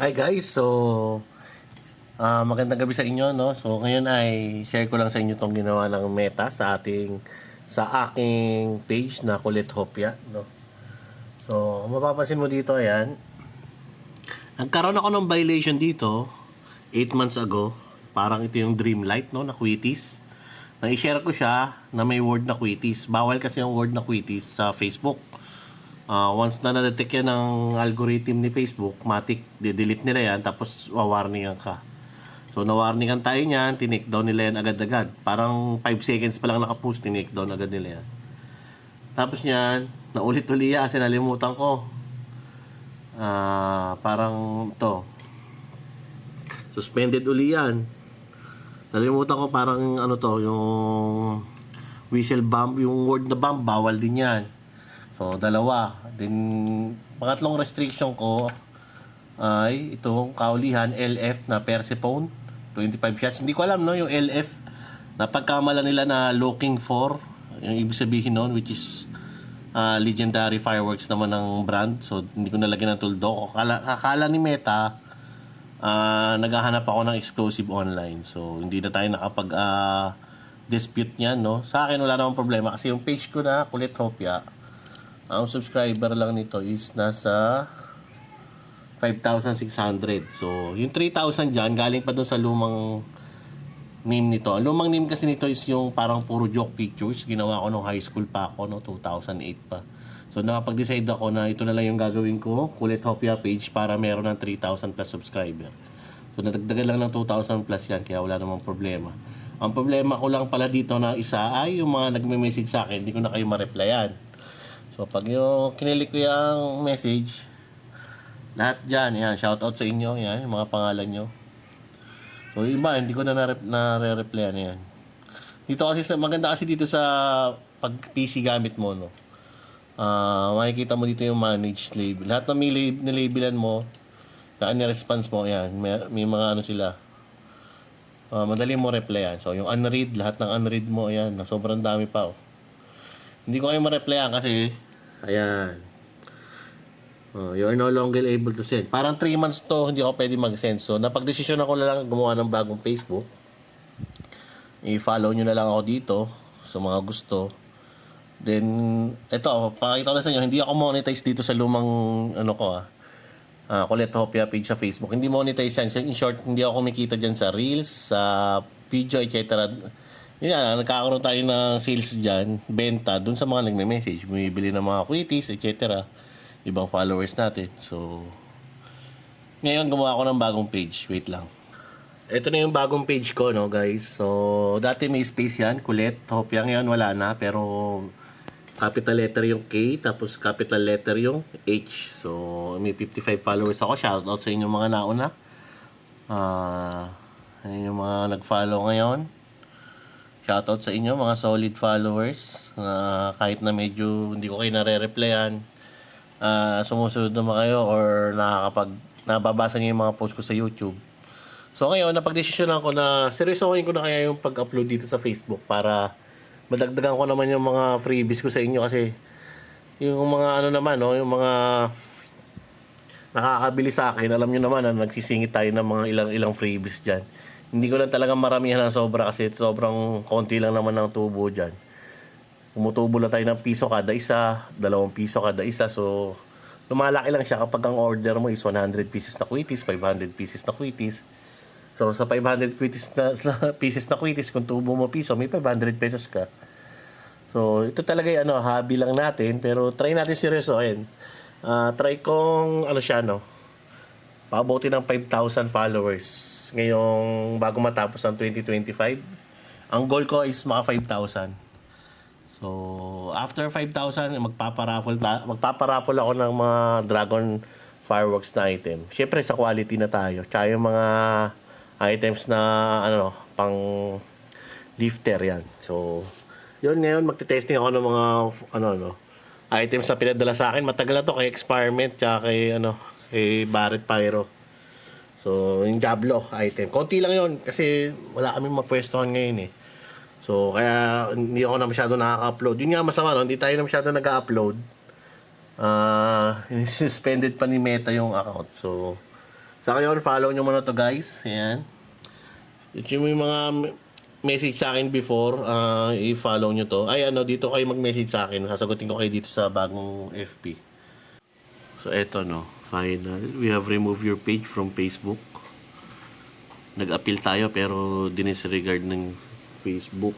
Hi guys, so ah magandang gabi sa inyo no. So ngayon ay share ko lang sa inyo tong ginawa ng Meta sa ating sa aking page na Kulit Hopia no. So mapapansin mo dito ayan. Nagkaroon ako ng violation dito 8 months ago. Parang ito yung Dreamlight no na Quitties. Na-share ko siya na may word na Quitties. Bawal kasi yung word na Quitties sa Facebook. Ah, once na na-detect yan ng algorithm ni Facebook, matik, de-delete nila yan, tapos wawarningan ka. So, nawarningan tayo niyan, tinake down nila yan agad-agad. Parang 5 seconds pa lang nakapost, tinake down agad nila yan. Tapos niyan, naulit-uli yan kasi nalimutan ko. Ah, parang to. Suspended uli yan. Nalimutan ko parang ano to, yung whistle bomb, yung word na bomb, bawal din yan. So, dalawa. Then, pangatlong restriction ko ay itong kaulihan LF na Persephone. 25 shots. Hindi ko alam, no? Yung LF na pagkamala nila na looking for, yung ibig sabihin nun, which is ah, legendary fireworks naman ng brand. So, hindi ko nalagyan ng tuldok. Akala, akala ni Meta, ah, naghahanap ako ng exclusive online. So, hindi na tayo nakapag ah, dispute niyan, no? Sa akin, wala namang problema. Kasi yung page ko na, Kulit Hopia, ang subscriber lang nito is nasa 5,600. So, yung 3,000 dyan, galing pa dun sa lumang name nito. Ang lumang name kasi nito is yung parang puro joke pictures. Ginawa ko nung high school pa ako, no? 2008 pa. So, nakapag-decide ako na ito na lang yung gagawin ko, Kulit Hopia page, para meron ng 3,000 plus subscriber. So, nadagdagan lang ng 2,000 plus yan, kaya wala namang problema. Ang problema ko lang pala dito na isa ay yung mga nagme-message sa akin, hindi ko na kayo ma-replyan. So, pag yung kinilik ko yung message, lahat dyan, yan, shoutout sa inyo, yan, yung mga pangalan nyo. So, iba, hindi ko na nare- nare-replyan yan. Dito kasi, maganda kasi dito sa pag PC gamit mo, no. Ah, makikita mo dito yung manage label. Lahat ng may lab- nilabelan mo, na response mo, yan, may, may mga ano sila. Ah, madali mo replyan. So, yung unread, lahat ng unread mo, yan, na sobrang dami pa, oh. Hindi ko kayo ma-replyan kasi, ayan. Oh, you're no longer able to send. Parang 3 months to, hindi ako pwede mag-send. So, napag-desisyon ako na lang gumawa ng bagong Facebook. I-follow nyo na lang ako dito sa mga gusto. Then, ito, pakita ko na sa inyo, hindi ako monetize dito sa lumang, ano ko ah, Kulit Hopia page sa Facebook. Hindi monetize yan. In short, hindi ako kumikita dyan sa Reels, sa video, etc. Yun yan, nagkakaroon tayo ng sales dyan, benta, dun sa mga nagme-message, bumibili ng mga quitties, etc. Ibang followers natin. So, ngayon gumawa ako ng bagong page. Wait lang. Ito na yung bagong page ko, no, guys. So, dati may space yan, kulit. Hope yan ngayon wala na, pero capital letter yung K, tapos capital letter yung H. So, may 55 followers ako. Shoutout sa inyo mga nauna. Ah, ayun yung mga nag-follow ngayon. Shoutout sa inyo mga solid followers. na kahit na medyo hindi ko kayo nare-replyan, ah sumusunod naman kayo or nakakapag nababasa niyo yung mga post ko sa YouTube. So ngayon, napag-desisyonan ko na seryosohin ko na kaya yung pag-upload dito sa Facebook para madagdagan ko naman yung mga freebies ko sa inyo kasi yung mga ano naman, no, yung mga nakakabili sa akin, alam nyo naman na nagsisingit tayo ng mga ilang-ilang freebies dyan. Hindi ko lang talaga maramihan ng sobra kasi sobrang konti lang naman ng tubo dyan. Umutubo lang tayo ng piso kada isa, dalawang piso kada isa. So, lumalaki lang siya kapag ang order mo is 100 pieces na quitties, 500 pieces na quitties. So, sa 500 quitties na, na pieces na quitties, kung tubo mo piso, may 500 pesos ka. So, ito talaga yung ano, hobby lang natin, pero try natin seryosohin. Ah, try kong, ano siya, no, pabuti ng 5,000 followers ngayong bago matapos ang 2025. Ang goal ko is maka 5,000. So, after 5,000, magpaparaffle, magpaparaffle ako ng mga Dragon fireworks na item. Siyempre, sa quality na tayo. Tsaka yung mga items na, ano, pang lifter yan. So, yun ngayon, magte-testing ako ng mga, ano, ano, items na pinadala sa akin. Matagal na to kay Experiment, tsaka kay, ano, kay Barrett Pyro. So, yung Diablo item. Konti lang yon kasi wala kaming mapwestohan ngayon eh. So, kaya hindi ako na masyado nakaka-upload. Yun nga masama, no? hindi tayo na masyado nag-upload. Ah, suspended pa ni Meta yung account. So, Sa ngayon, follow nyo muna to guys. Ayan. Ito yung mga me- message sa akin before. ah, i-follow nyo to. Ay, ano, dito kayo mag-message sa akin. Sasagutin ko kayo dito sa bagong FB. So, eto no. Final. We have removed your page from Facebook. Nag-appeal tayo pero dinisregard ng Facebook.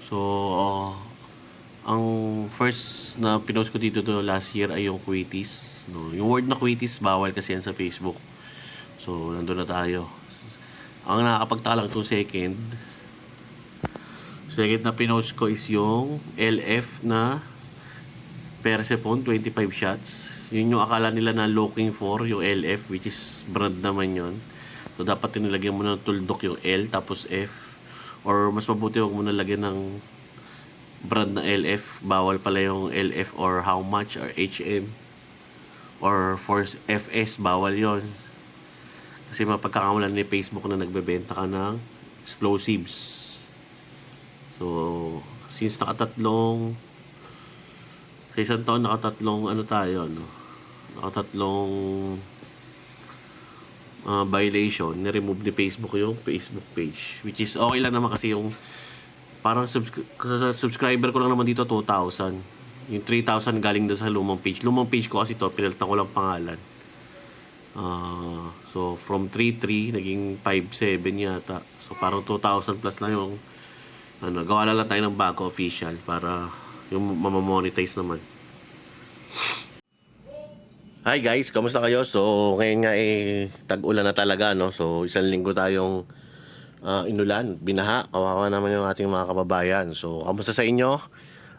So, ah, ang first na pinost ko dito to last year ay yung quitis. No? Yung word na quitis, bawal kasi yan sa Facebook. So, nandun na tayo. Ang nakakapagtaka lang itong second. Second na pinost ko is yung LF na Persephone 25 shots. Yun yung akala nila na looking for, yung LF, which is brand naman yon So, dapat tinilagyan mo ng tuldok yung L, tapos F. Or mas mabuti huwag mo nalagyan ng brand na LF. Bawal pala yung LF or how much or HM. Or for FS, bawal yon Kasi mapagkakamulan ni Facebook na nagbebenta ka ng explosives. So, since nakatatlong sa isang taon nakatatlong ano tayo no? Nakatatlong ah, violation. Ni-remove ni Facebook yung Facebook page which is okay lang naman kasi yung parang subscri- subscriber ko lang naman dito 2,000 yung 3,000 galing doon sa lumang page. Lumang page ko kasi to pinalitan ko lang pangalan. Ah, so from 3,3 naging 5,7 yata. So parang 2,000 plus lang yung ano, gawa lang tayo ng bago official para yung mamamonetize naman. Hi guys, kamusta kayo? So, ngayon nga eh, tag-ulan na talaga, no? So, isang linggo tayong ah, inulan, binaha. Kawawa naman yung ating mga kababayan. So, kamusta sa inyo?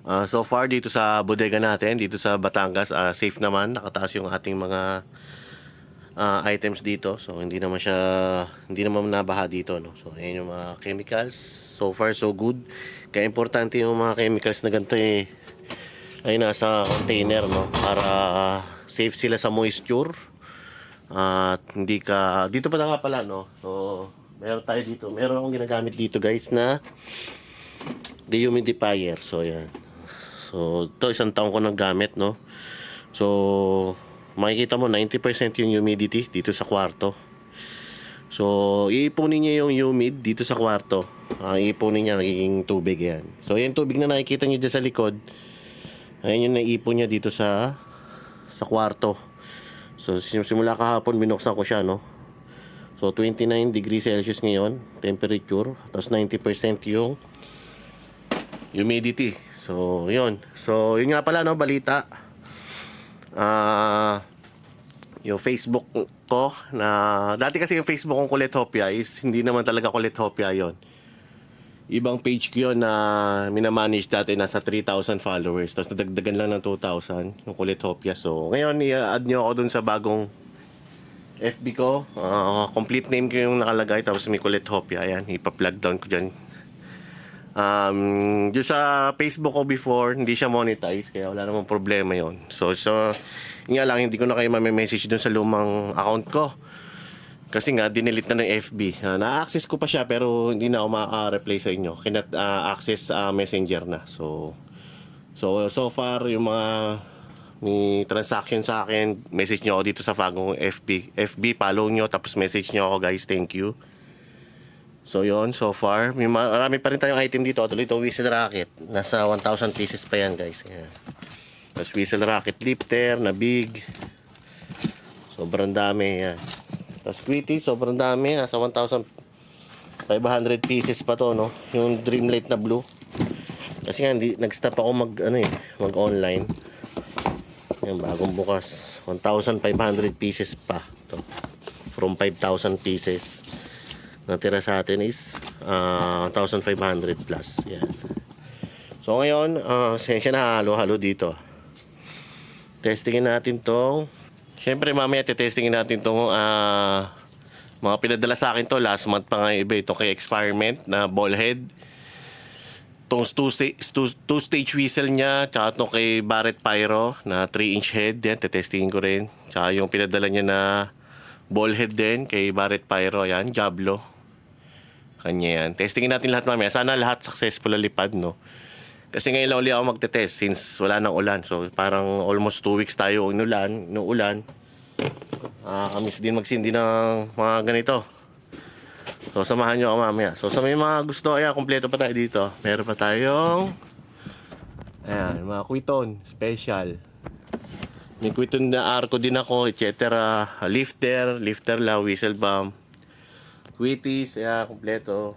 Ah, so far, dito sa bodega natin, dito sa Batangas, ah, safe naman. Nakataas yung ating mga ah, items dito. So, hindi naman siya, hindi naman nabaha dito, no? So, ayan yung mga chemicals. So far, so good. Kaya importante yung mga chemicals na ganito eh, ay nasa container, no? Para ah, safe sila sa moisture. At hindi ka, dito pa nga pala, no? So, meron tayo dito. Meron akong ginagamit dito, guys, na dehumidifier. So, yan. So, ito isang taon ko nang gamit, no? So, makikita mo 90% yung humidity dito sa kwarto. So, iipunin niya yung humid dito sa kwarto. Ah, iipunin niya, nagiging tubig yan. So, yung tubig na nakikita niyo dyan sa likod, ayun yung naipon niya dito sa sa kwarto. So, sim- simula kahapon, binuksan ko siya, no? So, 29 degrees Celsius ngayon, temperature. Tapos 90% yung humidity. So, yun. So, yun nga pala, no, balita. Ah, yung Facebook ko na dati kasi yung Facebook kong Kuletopia is hindi naman talaga Kuletopia yon. Ibang page ko yun na minamanage dati nasa 3,000 followers. Tapos nadagdagan lang ng 2,000 yung Kuletopia. So ngayon i-add nyo ako dun sa bagong FB ko. Ah, complete name ko yung nakalagay tapos may Kuletopia. Ayan, ipa-plug down ko dyan. Um, yung sa Facebook ko before, hindi siya monetize, kaya wala namang problema yon. So, so, nga lang, hindi ko na kayo mamemessage dun sa lumang account ko. Kasi nga, dinilit na ng FB. Ah, na-access ko pa siya, pero hindi na ako makaka-reply sa inyo. Kinat ah, access sa messenger na. So, so, so far, yung mga may transaction sa akin, message nyo ako dito sa bagong FB. FB, follow nyo, tapos message nyo ako guys, thank you. So yon so far, may ma- marami pa rin tayong item dito. Tuloy ito, whistle racket. Nasa 1,000 pieces pa yan guys. Ayan. Tapos whistle racket lifter na big. Sobrang dami yan. Tapos quitty, sobrang dami. Nasa 1,500 pieces pa to, no? Yung Dreamlight na blue. Kasi nga, hindi, nag-stop ako mag, ano eh, mag-online. Yan, bagong bukas. 1,500 pieces pa. To. From 5,000 pieces natira sa atin is ah, 1,500 plus. Yan. So ngayon, uh, sensya na halo-halo dito. Testingin natin tong Siyempre mamaya testingin natin tong ah, mga pinadala sa akin to last month pa nga yung iba ito kay experiment na ball head. Tong two, sta- two, stage whistle niya, tsaka tong kay Barrett Pyro na 3 inch head, yan, tetestingin ko rin. Tsaka yung pinadala niya na ball head din kay Barrett Pyro, yan, Jablo. Kanya yan. Testingin natin lahat mamaya. Sana lahat successful na lipad, no? Kasi ngayon lang uli ako magte-test since wala nang ulan. So parang almost 2 weeks tayo inulan, inuulan. Nakakamiss din magsindi ng mga ganito. So, samahan nyo ako mamaya. So, sa may mga gusto, ayan, kompleto pa tayo dito. Meron pa tayong, ayan, mga kwiton, special. May kwiton na arko din ako, etc. Lifter, lifter lang, whistle bomb. Quitties, ayan, kompleto.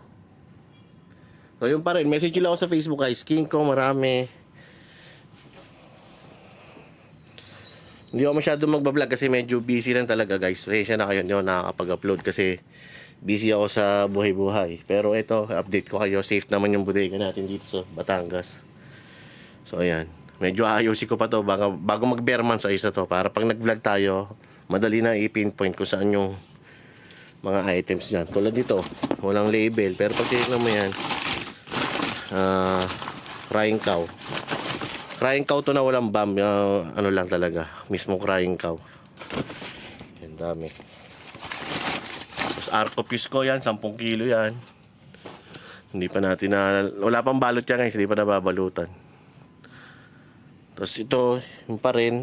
So, yun pa rin. Message nyo lang ako sa Facebook, guys. King ko, marami. Hindi ako masyado magbablog kasi medyo busy lang talaga guys. Pasensya na kayo, hindi ako nakakapag-upload kasi busy ako sa buhay-buhay. Pero ito, update ko kayo. Safe naman yung bodega natin dito sa Batangas. So ayan. Medyo ayusin ko pa to bago, bago mag-bear months ayos na to. Para pag nag-vlog tayo, madali na i-pinpoint kung saan yung mga items niyan. Tulad dito, walang label. Pero pag tinignan mo yan, ah, frying cow. Crying cow to na walang bomb. Uh, ano lang talaga. Mismo crying cow. Yan dami. Tapos arcopus ko yan. 10 kilo yan. Hindi pa natin na... Wala pang balot yan guys. Hindi pa nababalutan. Tapos ito, yung pa rin.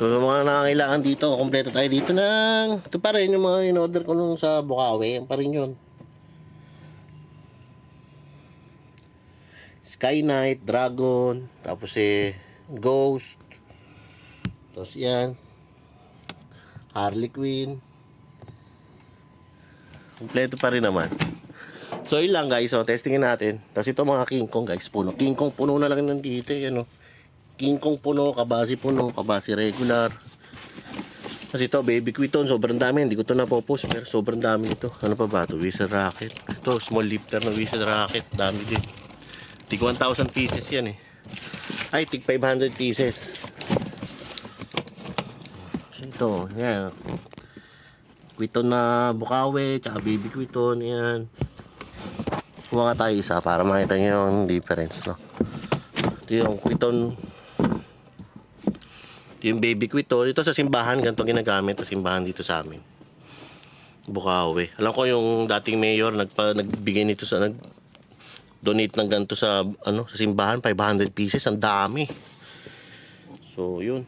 So, sa mga nangangailangan dito, kompleto tayo dito ng... Ito pa rin yung mga in-order ko nung sa Bukawi. Yan pa rin yun. Sky Knight, Dragon, tapos eh, Ghost, tapos yan, Harley Quinn, kompleto pa rin naman. So yun lang guys, so testingin natin. Tapos ito mga King Kong guys, puno. King Kong puno na lang nandito, yan o. King Kong puno, kabasi puno, kabasi regular. Kasi ito, baby quiton, sobrang dami. Hindi ko ito napopost, pero sobrang dami ito. Ano pa ba ito? Wizard Rocket. Ito, small lifter na Wizard Rocket. Dami din. Tig 1,000 pieces yan eh. Ay, tig 500 pieces. Ito, yan. Kwiton na bukawe, tsaka baby kwiton, yan. Kuha nga tayo isa para makita nyo yung difference, no? Ito yung kwiton. Ito yung baby kwiton. Ito sa simbahan, ganito ginagamit sa simbahan dito sa amin. Bukawe. Alam ko yung dating mayor nagpa, nagbigay nito sa nag, donate ng ganito sa ano sa simbahan 500 pieces ang dami. So yun.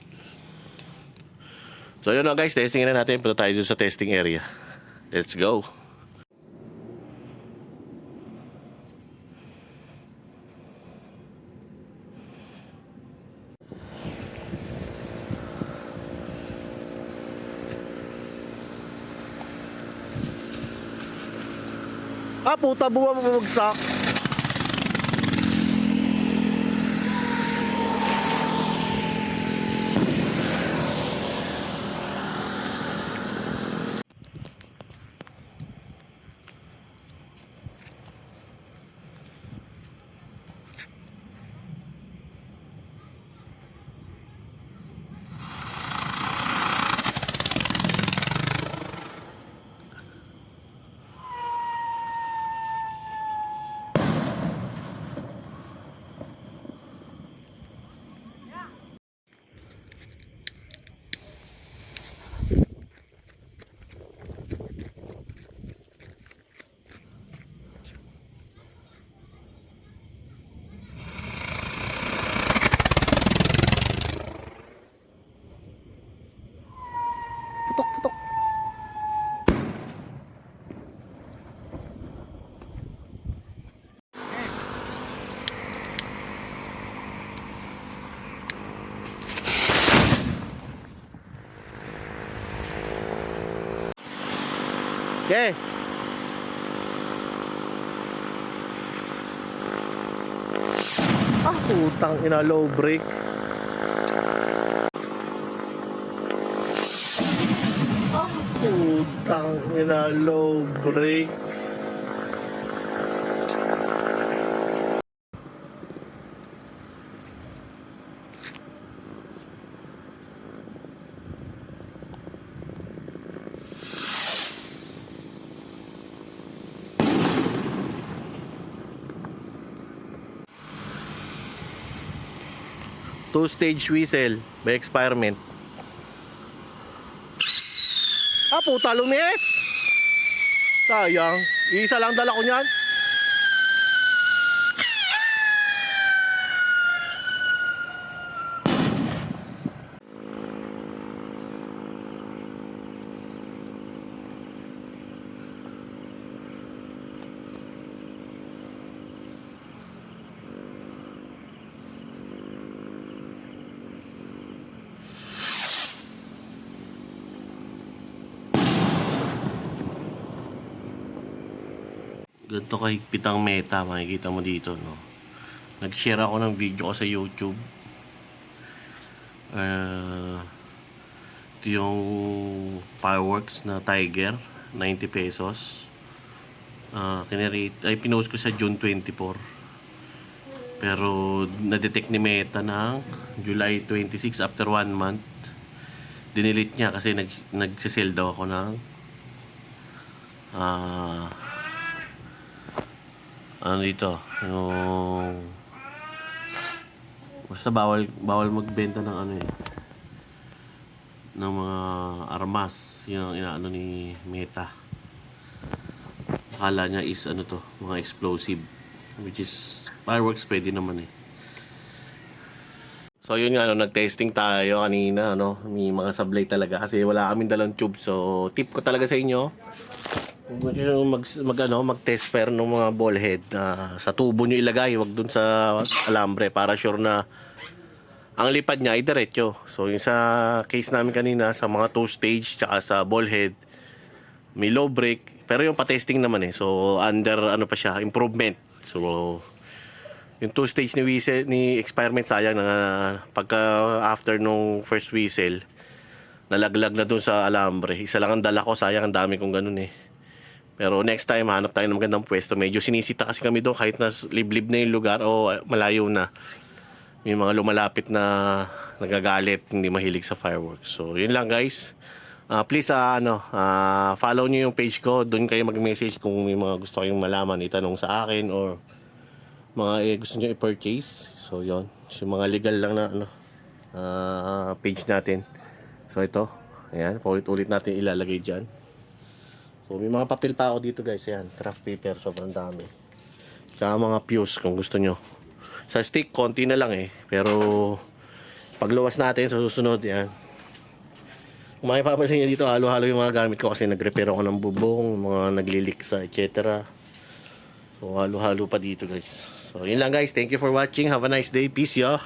So yun na guys testing na natin. Punta tayo sa testing area. Let's go. Ah, puta buwa bumagsak. Okay. Ah, putang ina low brake. Putang ina low brake. Two-stage whistle by experiment. Ah, puta, lumis! Sayang. Isa lang dala ko niyan. Ganito kahigpit ang meta, makikita mo dito, no? Nag-share ako ng video ko sa YouTube. Uh, ito yung fireworks na Tiger, 90 pesos. Uh, kinarate, ay pinost ko sa June 24. Pero na-detect ni Meta ng July 26 after one month. Dinilit niya kasi nag, nagsisell daw ako ng ah ano dito yung basta bawal bawal magbenta ng ano eh. Ng mga armas. Yun ang inaano ni Meta. Akala niya is ano to mga explosive. Which is fireworks pwede naman eh. So yun nga, no, nag-testing tayo kanina, no? May mga sablay talaga kasi wala kaming dalang tube. So tip ko talaga sa inyo, nyo mag, mag, ano, mag-test pair ng mga ball head na sa tubo nyo ilagay, wag dun sa alambre para sure na ang lipad niya ay diretso. So yung sa case namin kanina, sa mga two stage tsaka sa ball head, may low break. Pero yung pa-testing naman eh. So under ano pa siya, improvement. So yung two stage ni whistle ni experiment sayang na pagka after nung first whistle nalaglag na dun sa alambre isa lang ang dala ko sayang ang dami kong ganun eh pero next time hanap tayo ng magandang pwesto medyo sinisita kasi kami doon kahit na liblib na yung lugar o malayo na may mga lumalapit na nagagalit hindi mahilig sa fireworks so yun lang guys Ah, please ah, ano ah, follow niyo yung page ko doon kayo mag-message kung may mga gusto kayong malaman itanong sa akin or mga eh, gusto nyo i-purchase. So, yon Yung mga legal lang na ano, ah, page natin. So, ito. Ayan. Paulit-ulit natin ilalagay dyan. So, may mga papel pa ako dito guys. Ayan. Craft paper. Sobrang dami. Tsaka mga fuse kung gusto nyo. Sa stick, konti na lang eh. Pero, pagluwas natin sa susunod, yan. Kung makipapansin nyo dito, halo-halo yung mga gamit ko kasi nag-repair ako ng bubong, mga nagliliksa, etc. So, halo-halo pa dito guys. So, yun lang guys. Thank you for watching. Have a nice day. Peace, yo.